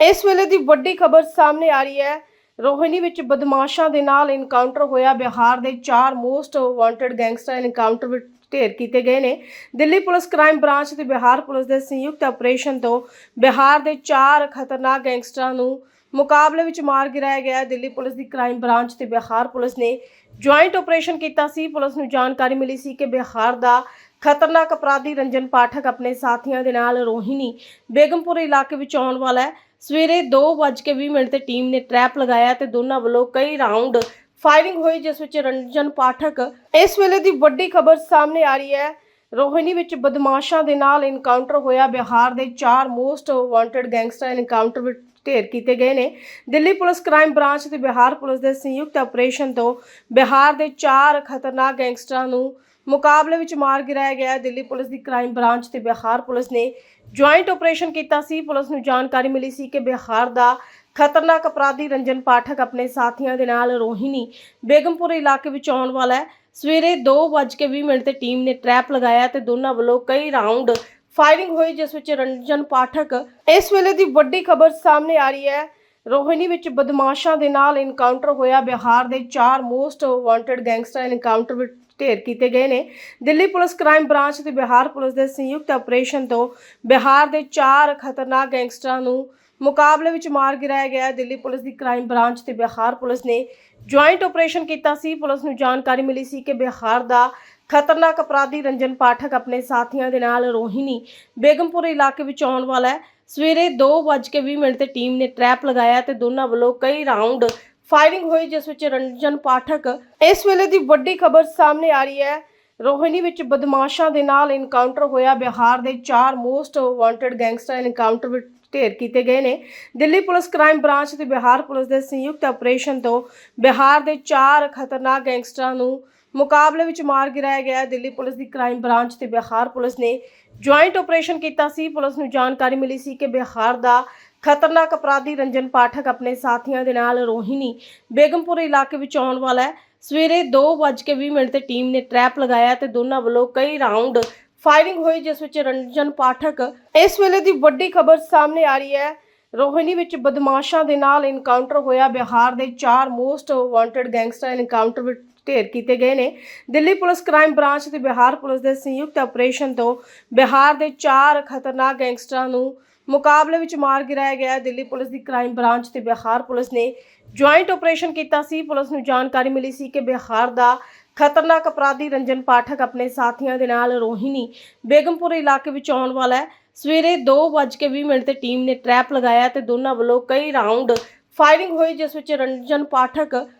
ਇਸ ਵੇਲੇ ਦੀ ਵੱਡੀ ਖਬਰ ਸਾਹਮਣੇ ਆ ਰਹੀ ਹੈ। ਰੋਹਿਣੀ ਵਿੱਚ ਬਦਮਾਸ਼ਾਂ ਦੇ ਨਾਲ ਇਨਕਾਊਂਟਰ ਹੋਇਆ। ਬਿਹਾਰ ਦੇ ਚਾਰ ਮੋਸਟ ਵਾਂਟਡ ਗੈਂਗਸਟਰ ਇਨਕਾਊਂਟਰ ਵਿੱਚ ਢੇਰ ਕੀਤੇ ਗਏ ਨੇ। ਦਿੱਲੀ ਪੁਲਿਸ ਕ੍ਰਾਈਮ ਬ੍ਰਾਂਚ ਤੇ ਬਿਹਾਰ ਪੁਲਿਸ ਦੇ ਸੰਯੁਕਤ ਆਪਰੇਸ਼ਨ ਤੋਂ ਬਿਹਾਰ ਦੇ ਚਾਰ ਖਤਰਨਾਕ ਗੈਂਗਸਟਰਾਂ ਨੂੰ ਮੁਕਾਬਲੇ ਵਿੱਚ ਮਾਰ ਗਿਰਾਇਆ ਗਿਆ। ਦਿੱਲੀ ਪੁਲਿਸ ਦੀ ਕ੍ਰਾਈਮ ਬ੍ਰਾਂਚ ਤੇ ਬਿਹਾਰ ਪੁਲਿਸ ਨੇ ਜੁਆਇੰਟ ਆਪਰੇਸ਼ਨ ਕੀਤਾ ਸੀ। ਪੁਲਿਸ ਨੂੰ ਜਾਣਕਾਰੀ ਮਿਲੀ ਸੀ ਕਿ ਬਿਹਾਰ ਦਾ ਖਤਰਨਾਕ ਅਪਰਾਧੀ ਰੰਜਨ ਪਾਠਕ ਆਪਣੇ ਸਾਥੀਆਂ ਦੇ ਨਾਲ ਰੋਹਿਣੀ ਬੇਗਮਪੁਰ ਇਲਾਕੇ ਵਿੱਚ ਆਉਣ ਵਾਲਾ ਹੈ। ਸਵੇਰੇ 2:20 ਮਿੰਟ ਤੇ ਟੀਮ ਨੇ ਟਰੈਪ ਲਗਾਇਆ ਤੇ ਦੋਨਾਂ ਵੱਲੋਂ ਕਈ ਰਾਉਂਡ ਫਾਇਰਿੰਗ ਹੋਈ, ਜਿਸ ਵਿੱਚ ਰੰਜਨ ਪਾਠਕ ਇਸ ਵੇਲੇ ਦੀ ਵੱਡੀ ਖਬਰ ਸਾਹਮਣੇ ਆ ਰਹੀ ਹੈ। ਰੋਹਿਣੀ ਵਿੱਚ ਬਦਮਾਸ਼ਾਂ ਦੇ ਨਾਲ ਇਨਕਾਊਂਟਰ ਹੋਇਆ। ਬਿਹਾਰ ਦੇ ਚਾਰ ਮੋਸਟ ਵਾਂਟਡ ਗੈਂਗਸਟਰ ਇਨਕਾਊਂਟਰ ਵਿੱਚ ਢੇਰ ਕੀਤੇ ਗਏ ਨੇ। ਦਿੱਲੀ ਪੁਲਿਸ ਕ੍ਰਾਈਮ ਬ੍ਰਾਂਚ ਤੇ ਬਿਹਾਰ ਪੁਲਿਸ ਦੇ ਸੰਯੁਕਤ ਆਪਰੇਸ਼ਨ ਤੋਂ ਬਿਹਾਰ ਦੇ ਚਾਰ ਖਤਰਨਾਕ ਗੈਂਗਸਟਰਾਂ ਨੂੰ ਮੁਕਾਬਲੇ ਵਿੱਚ ਮਾਰ ਗਿਰਾਇਆ ਗਿਆ। ਦਿੱਲੀ ਪੁਲਿਸ ਦੀ ਕ੍ਰਾਈਮ ਬ੍ਰਾਂਚ ਤੇ ਬਿਹਾਰ ਪੁਲਿਸ ਨੇ ਜੁਆਇੰਟ ਆਪਰੇਸ਼ਨ ਕੀਤਾ ਸੀ। ਪੁਲਿਸ ਨੂੰ ਜਾਣਕਾਰੀ ਮਿਲੀ ਸੀ ਕਿ ਬਿਹਾਰ ਦਾ ਖਤਰਨਾਕ ਅਪਰਾਧੀ ਰੰਜਨ ਪਾਠਕ ਆਪਣੇ ਸਾਥੀਆਂ ਦੇ ਨਾਲ ਰੋਹਿਣੀ ਬੇਗਮਪੁਰ ਇਲਾਕੇ ਵਿੱਚ ਆਉਣ ਵਾਲਾ ਹੈ। ਸਵੇਰੇ 2:20 ਮਿੰਟ ਤੇ ਟੀਮ ਨੇ ਟਰੈਪ ਲਗਾਇਆ ਤੇ ਦੋਨਾਂ ਵੱਲੋਂ ਕਈ ਰਾਉਂਡ ਫਾਇਰਿੰਗ ਹੋਈ, ਜਿਸ ਵਿੱਚ ਰੰਜਨ ਪਾਠਕ ਇਸ ਵੇਲੇ ਦੀ ਵੱਡੀ ਖਬਰ ਸਾਹਮਣੇ ਆ ਰਹੀ ਹੈ। ਰੋਹਿਣੀ ਵਿੱਚ ਬਦਮਾਸ਼ਾਂ ਦੇ ਨਾਲ ਇਨਕਾਊਂਟਰ ਹੋਇਆ। ਬਿਹਾਰ ਦੇ ਚਾਰ ਮੋਸਟ ਵਾਂਟਡ ਗੈਂਗਸਟਰ ਇਨਕਾਊਂਟਰ ਵਿੱਚ ਢੇਰ ਕੀਤੇ ਗਏ ਨੇ। ਦਿੱਲੀ ਪੁਲਿਸ ਕ੍ਰਾਈਮ ਬ੍ਰਾਂਚ ਤੇ ਬਿਹਾਰ ਪੁਲਿਸ ਦੇ ਸੰਯੁਕਤ ਆਪਰੇਸ਼ਨ ਤੋਂ ਬਿਹਾਰ ਦੇ ਚਾਰ ਖਤਰਨਾਕ ਗੈਂਗਸਟਰਾਂ ਨੂੰ ਮੁਕਾਬਲੇ ਵਿੱਚ ਮਾਰ ਗਿਰਾਇਆ ਗਿਆ। ਦਿੱਲੀ ਪੁਲਿਸ ਦੀ ਕ੍ਰਾਈਮ ਬ੍ਰਾਂਚ ਤੇ ਬਿਹਾਰ ਪੁਲਿਸ ਨੇ ਜੁਆਇੰਟ ਆਪਰੇਸ਼ਨ ਕੀਤਾ ਸੀ। ਪੁਲਿਸ ਨੂੰ ਜਾਣਕਾਰੀ ਮਿਲੀ ਸੀ ਕਿ ਬਿਹਾਰ ਦਾ ਖਤਰਨਾਕ ਅਪਰਾਧੀ ਰੰਜਨ ਪਾਠਕ ਆਪਣੇ ਸਾਥੀਆਂ ਦੇ ਨਾਲ ਰੋਹਿਣੀ ਬੇਗਮਪੁਰ ਇਲਾਕੇ ਵਿੱਚ ਆਉਣ ਵਾਲਾ ਹੈ। ਸਵੇਰੇ 2:20 ਮਿੰਟ ਤੇ ਟੀਮ ਨੇ ਟਰੈਪ ਲਗਾਇਆ ਤੇ ਦੋਨਾਂ ਵੱਲੋਂ ਕਈ ਰਾਉਂਡ ਫਾਇਰਿੰਗ ਹੋਈ, ਜਿਸ ਵਿੱਚ ਰੰਜਨ ਪਾਠਕ ਇਸ ਵੇਲੇ ਦੀ ਵੱਡੀ ਖਬਰ ਸਾਹਮਣੇ ਆ ਰਹੀ ਹੈ। ਰੋਹਿਣੀ ਵਿੱਚ ਬਦਮਾਸ਼ਾਂ ਦੇ ਨਾਲ ਇਨਕਾਊਂਟਰ ਹੋਇਆ। ਬਿਹਾਰ ਦੇ ਚਾਰ ਮੋਸਟ ਵਾਂਟਡ ਗੈਂਗਸਟਰ ਇਨਕਾਊਂਟਰ ਵਿੱਚ ਢੇਰ ਕੀਤੇ ਗਏ ਨੇ। ਦਿੱਲੀ ਪੁਲਿਸ ਕ੍ਰਾਈਮ ਬ੍ਰਾਂਚ ਤੇ ਬਿਹਾਰ ਪੁਲਿਸ ਦੇ ਸੰਯੁਕਤ ਆਪਰੇਸ਼ਨ ਤੋਂ ਬਿਹਾਰ ਦੇ ਚਾਰ ਖਤਰਨਾਕ ਗੈਂਗਸਟਰਾਂ ਨੂੰ ਮੁਕਾਬਲੇ ਵਿੱਚ ਮਾਰ ਗਿਰਾਇਆ ਗਿਆ। ਦਿੱਲੀ ਪੁਲਿਸ ਦੀ ਕ੍ਰਾਈਮ ਬ੍ਰਾਂਚ ਤੇ ਬਿਹਾਰ ਪੁਲਿਸ ਨੇ ਜੁਆਇੰਟ ਆਪਰੇਸ਼ਨ ਕੀਤਾ ਸੀ। ਪੁਲਿਸ ਨੂੰ ਜਾਣਕਾਰੀ ਮਿਲੀ ਸੀ ਕਿ ਬਿਹਾਰ ਦਾ ਖਤਰਨਾਕ ਅਪਰਾਧੀ ਰੰਜਨ ਪਾਠਕ ਆਪਣੇ ਸਾਥੀਆਂ ਦੇ ਨਾਲ ਰੋਹਿਣੀ ਬੇਗਮਪੁਰ ਇਲਾਕੇ ਵਿੱਚ ਆਉਣ ਵਾਲਾ ਹੈ। ਸਵੇਰੇ 2:20 ਮਿੰਟ ਤੇ ਟੀਮ ਨੇ ਟਰੈਪ ਲਗਾਇਆ ਤੇ ਦੋਨਾਂ ਵੱਲੋਂ ਕਈ ਰਾਉਂਡ ਫਾਇਰਿੰਗ ਹੋਈ, ਜਿਸ ਵਿੱਚ ਰੰਜਨ ਪਾਠਕ ਇਸ ਵੇਲੇ ਦੀ ਵੱਡੀ ਖਬਰ ਸਾਹਮਣੇ ਆ ਰਹੀ ਹੈ। ਰੋਹਿਣੀ ਵਿੱਚ ਬਦਮਾਸ਼ਾਂ ਦੇ ਨਾਲ ਇਨਕਾਊਂਟਰ ਹੋਇਆ। ਬਿਹਾਰ ਦੇ ਚਾਰ ਮੋਸਟ ਵਾਂਟਡ ਗੈਂਗਸਟਰ ਇਨਕਾਊਂਟਰ ਵਿੱਚ ਢੇਰ ਕੀਤੇ ਗਏ ਨੇ। ਦਿੱਲੀ ਪੁਲਿਸ ਕ੍ਰਾਈਮ ਬ੍ਰਾਂਚ ਤੇ ਬਿਹਾਰ ਪੁਲਿਸ ਦੇ ਸੰਯੁਕਤ ਆਪਰੇਸ਼ਨ ਤੋਂ ਬਿਹਾਰ ਦੇ ਚਾਰ ਖਤਰਨਾਕ ਗੈਂਗਸਟਰਾਂ ਨੂੰ ਮੁਕਾਬਲੇ ਵਿੱਚ ਮਾਰ ਗਿਰਾਇਆ ਗਿਆ। ਦਿੱਲੀ ਪੁਲਿਸ ਦੀ ਕ੍ਰਾਈਮ ਬ੍ਰਾਂਚ ਤੇ ਬਿਹਾਰ ਪੁਲਿਸ ਨੇ ਜੁਆਇੰਟ ਆਪਰੇਸ਼ਨ ਕੀਤਾ ਸੀ। ਪੁਲਿਸ ਨੂੰ ਜਾਣਕਾਰੀ ਮਿਲੀ ਸੀ ਕਿ ਬਿਹਾਰ ਦਾ ਖਤਰਨਾਕ ਅਪਰਾਧੀ ਰੰਜਨ ਪਾਠਕ ਆਪਣੇ ਸਾਥੀਆਂ ਦੇ ਨਾਲ ਰੋਹਿਣੀ ਬੇਗਮਪੁਰ ਇਲਾਕੇ ਵਿੱਚ ਆਉਣ ਵਾਲਾ ਹੈ। ਸਵੇਰੇ 2:20 ਮਿੰਟ ਤੇ ਟੀਮ ਨੇ ਟਰੈਪ ਲਗਾਇਆ ਤੇ ਦੋਨਾਂ ਵੱਲੋਂ ਕਈ ਰਾਉਂਡ ਫਾਇਰਿੰਗ ਹੋਈ, ਜਿਸ ਵਿੱਚ ਰੰਜਨ ਪਾਠਕ